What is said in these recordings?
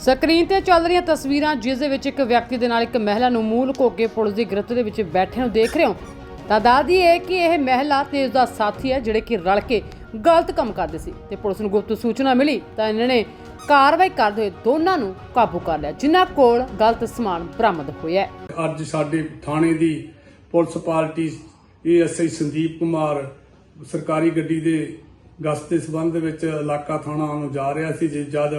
Screen ਤੇ ਚੱਲ ਰਹੀਆਂ ਤਸਵੀਰਾਂ, ਜਿਸ ਦੇ ਵਿੱਚ ਇੱਕ ਵਿਅਕਤੀ ਦੇ ਨਾਲ ਇੱਕ ਮਹਿਲਾ ਨੂੰ ਮੂੰਹ ਲੁਕੋ ਪੁਲਿਸ ਦੀ ਗ੍ਰਿਫਤ ਦੇ ਵਿੱਚ ਬੈਠੇ ਨੂੰ ਦੇਖ ਰਹੇ ਹੋ। ਤਾਂ ਦੱਸਦੀ ਹੈ ਕਿ ਇਹ ਮਹਿਲਾ ਤੇ ਉਸ ਦਾ ਸਾਥੀ ਹੈ, ਜਿਹੜੇ ਕਿ ਰਲ ਕੇ ਗਲਤ ਕੰਮ ਕਰਦੇ ਸੀ। ਤੇ ਪੁਲਿਸ ਨੂੰ ਗੁਪਤ ਸੂਚਨਾ ਮਿਲੀ ਤਾਂ ਇਹਨਾਂ ਨੇ ਕਾਰਵਾਈ ਕਰਦੇ ਹੋਏ ਦੋਨਾਂ ਨੂੰ ਕਾਬੂ ਕਰ ਲਿਆ, ਜਿਨ੍ਹਾਂ ਕੋਲ ਗਲਤ ਸਮਾਨ ਬਰਾਮਦ ਹੋਇਆ ਹੈ। ਅੱਜ ਸਾਡੇ ਥਾਣੇ ਦੀ police party ASI Sandeep Kumar ਸਰਕਾਰੀ ਗੱਡੀ ਦੇ ਗਸ਼ਤ ਦੇ ਸਬੰਧ ਵਿੱਚ ਇਲਾਕਾ ਥਾਣਾ ਨੂੰ ਜਾ ਰਿਹਾ ਸੀ ਜਦ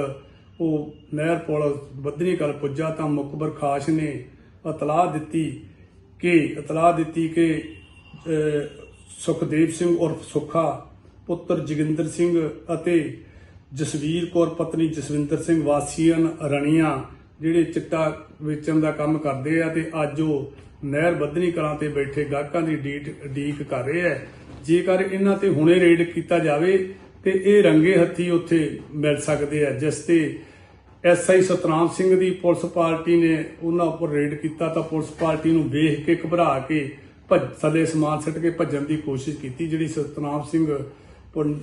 ਉਹ ਨਹਿਰ ਪੁਲ ਬੱਧਨੀ ਕਲ ਪੁੱਜਾ ਤਾਂ ਮੁਕਬਰ ਖਾਸ਼ ਨੇ ਇਤਲਾਹ ਦਿੱਤੀ ਕਿ, ਇਤਲਾਹ ਦਿੱਤੀ ਕਿ ਸੁਖਦੇਵ ਸਿੰਘ ਉਰਫ ਸੁੱਖਾ, ਪੁੱਤਰ ਜੋਗਿੰਦਰ ਸਿੰਘ ਅਤੇ ਜਸਵੀਰ ਕੌਰ, ਪਤਨੀ ਜਸਵਿੰਦਰ ਸਿੰਘ ਵਾਸੀਆਂ ਰਣੀਆਂ, ਜਿਹੜੇ ਚਿੱਟਾ ਵੇਚਣ ਦਾ ਕੰਮ ਕਰਦੇ ਆ ਤੇ ਅੱਜ ਉਹ ਨਹਿਰ ਬੱਧਨੀ ਕਲਾਂ ਤੇ ਬੈਠੇ ਗਾਹਕਾਂ ਦੀ ਡੀਟ, ਡੀਕ ਕਰ ਰਹੇ ਆ। ਜੇਕਰ ਇਹਨਾਂ ਤੇ ਹੁਣੇ ਰੇਡ ਕੀਤਾ ਜਾਵੇ ਤੇ ਇਹ ਰੰਗੇ ਹੱਥੀ ਉੱਥੇ ਮਿਲ ਸਕਦੇ ਆ, ਜਿਸ ਤੇ ਐਸਆਈ ਸਤਨਾਮ ਸਿੰਘ ਦੀ ਪੁਲਿਸ ਪਾਰਟੀ ਨੇ ਉਹਨਾਂ ਉੱਪਰ ਰੇਡ ਕੀਤਾ ਤਾਂ ਪੁਲਿਸ ਪਾਰਟੀ ਨੂੰ ਵੇਖ ਕੇ ਘਬਰਾ ਕੇ ਭੱਜ, ਥੱਲੇ ਸਮਾਨ ਸਿੱਟ ਕੇ ਭੱਜਣ ਦੀ ਕੋਸ਼ਿਸ਼ ਕੀਤੀ, ਜਿਹੜੀ ਸਤਨਾਮ ਸਿੰਘ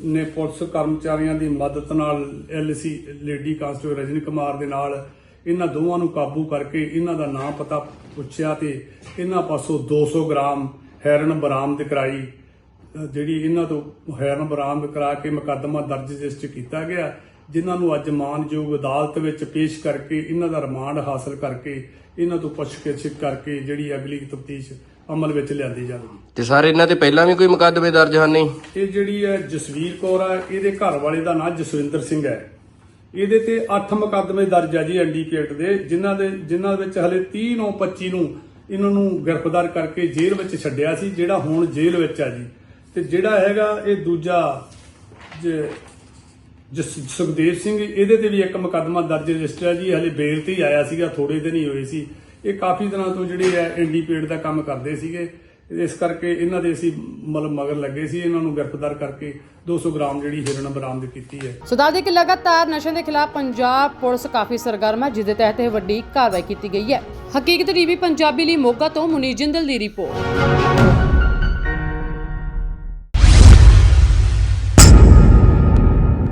ਨੇ ਪੁਲਿਸ ਕਰਮਚਾਰੀਆਂ ਦੀ ਮਦਦ ਨਾਲ LC lady constable Rajni Kumar ਦੇ ਨਾਲ ਇਹਨਾਂ ਦੋਵਾਂ ਨੂੰ ਕਾਬੂ ਕਰਕੇ ਇਹਨਾਂ ਦਾ ਨਾਮ ਪਤਾ ਪੁੱਛਿਆ ਤੇ ਇਹਨਾਂ ਪਾਸੋਂ 200 ਗ੍ਰਾਮ ਹੈਰਨ ਬਰਾਮਦ ਕਰਾਈ ਜਿਹੜੀ ਇਹਨਾਂ ਤੋਂ ਹੈਰਨ ਬਰਾਮਦ ਕਰਾ ਕੇ ਮੁਕੱਦਮਾ ਦਰਜ ਰਜਿਸਟਰ ਕੀਤਾ ਗਿਆ। ਜਿਨ੍ਹਾਂ ਨੂੰ ਅੱਜ ਮਾਨਯੋਗ ਅਦਾਲਤ ਵਿੱਚ ਪੇਸ਼ ਕਰਕੇ ਇਹਨਾਂ ਦਾ ਰਿਮਾਂਡ ਹਾਸਲ ਕਰਕੇ ਇਹਨਾਂ ਤੋਂ ਪੁੱਛਗਿੱਛ ਕਰਕੇ ਜਿਹੜੀ ਅਗਲੀ ਤਫਤੀਸ਼ ਅਮਲ ਵਿੱਚ ਲਿਆਂਦੀ ਜਾਵੇਗੀ। ਤੇ ਸਰ ਇਹਨਾਂ ਤੇ ਪਹਿਲਾਂ ਵੀ ਕੋਈ ਮੁਕੱਦਮੇ ਦਰਜ ਹਨ ਨਹੀਂ ਇਹ ਜਿਹੜੀ ਹੈ ਜਸਵੀਰ ਕੌਰ ਆ ਇਹਦੇ ਘਰ ਵਾਲੇ ਦਾ ਨਾਂ ਜਸਵਿੰਦਰ ਸਿੰਘ ਹੈ। ਇਹਦੇ ਤੇ 8 ਮੁਕੱਦਮੇ ਦਰਜ ਆ ਜੀ ਐਨਡੀਪੀਐਕਟ ਦੇ ਜਿਨ੍ਹਾਂ ਦੇ ਜਿਨ੍ਹਾਂ ਵਿੱਚ ਹਲੇ 30 ਨੂੰ 25 ਨੂੰ ਇਹਨਾਂ ਨੂੰ ਗ੍ਰਿਫਤਾਰ ਕਰਕੇ ਜੇਲ੍ਹ ਵਿੱਚ ਛੱਡਿਆ ਸੀ ਜਿਹੜਾ ਹੁਣ ਜੇਲ੍ਹ ਵਿੱਚ ਆ ਜੀ। ਤੇ ਜਿਹੜਾ ਹੈਗਾ ਇਹ ਦੂਜਾ ਸੁਖਦੇਵ ਸਿੰਘ, ਇਹਦੇ ਤੇ ਵੀ ਇੱਕ ਮੁਕੱਦਮਾ ਦਰਜ ਰਜਿਸਟਰ ਹੈ ਜੀ। ਹਲੇ ਬੇਲ ਤੇ ਹੀ ਆਇਆ ਸੀਗਾ ਥੋੜੇ ਦਿਨ ਹੀ ਹੋਏ ਸੀ। ਇਹ ਕਾਫੀ ਦਿਨਾਂ ਤੋਂ ਜਿਹੜੇ ਹੈ ਐਨਡੀਪੀਐਡ ਦਾ ਕੰਮ ਕਰਦੇ ਸੀਗੇ। ਇਸ ਕਰਕੇ ਇਹਨਾਂ ਦੇ ਅਸੀਂ ਮਤਲਬ ਮਗਰ ਲੱਗੇ ਸੀ। ਇਹਨਾਂ ਨੂੰ ਗ੍ਰਿਫਤਾਰ ਕਰਕੇ 200 ਗ੍ਰਾਮ ਜਿਹੜੀ ਹਿਰਨ ਬਰਾਮਦ ਕੀਤੀ ਹੈ। ਸੋ ਦੱਸਦੇ ਕਿ ਲਗਾਤਾਰ ਨਸ਼ੇ ਦੇ ਖਿਲਾਫ ਪੰਜਾਬ ਪੁਲਿਸ ਕਾਫੀ ਸਰਗਰਮ ਹੈ ਜਿਸ ਦੇ ਤਹਿਤ ਇਹ ਵੱਡੀ ਕਾਰਵਾਈ ਕੀਤੀ ਗਈ ਹੈ। ਹਕੀਕਤ ਟੀਵੀ ਪੰਜਾਬੀ ਲਈ ਮੋਗਾ ਤੋਂ ਮੁਨੀਰ ਜਿੰਦਲ ਦੀ ਰਿਪੋਰਟ।